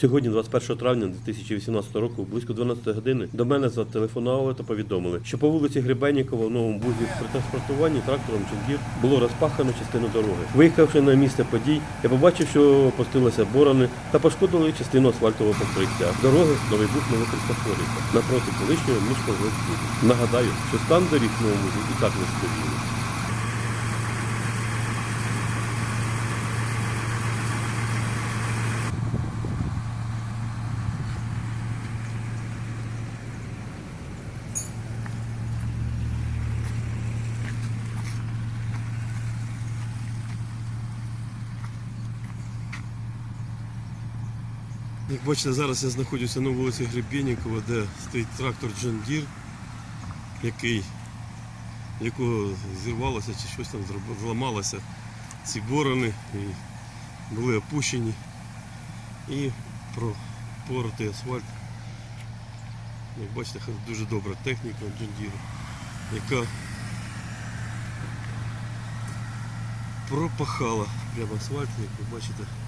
Сьогодні, 21 травня 2018 року, близько 12 години, до мене зателефонували та повідомили, що по вулиці Гребеннікова в новому бузі при транспортуванні трактором Чундір було розпахано частину дороги. Виїхавши на місце подій, я побачив, що опустилися борони та пошкодили частину асфальтового покриття. Дороги новий бух Новокристофорівка напроти колишнього міжкового Нагадаю, що стан доріг новому бузі і так нестабільний. Як бачите, зараз я знаходжуся на вулиці Гребєнікова, де стоїть трактор John Deere, який, якого зірвалося чи щось там зламалося. Ці борони і були опущені і пропоротий асфальт. Як бачите, дуже добра техніка John Deere, яка пропахала прямо асфальт, як ви бачите.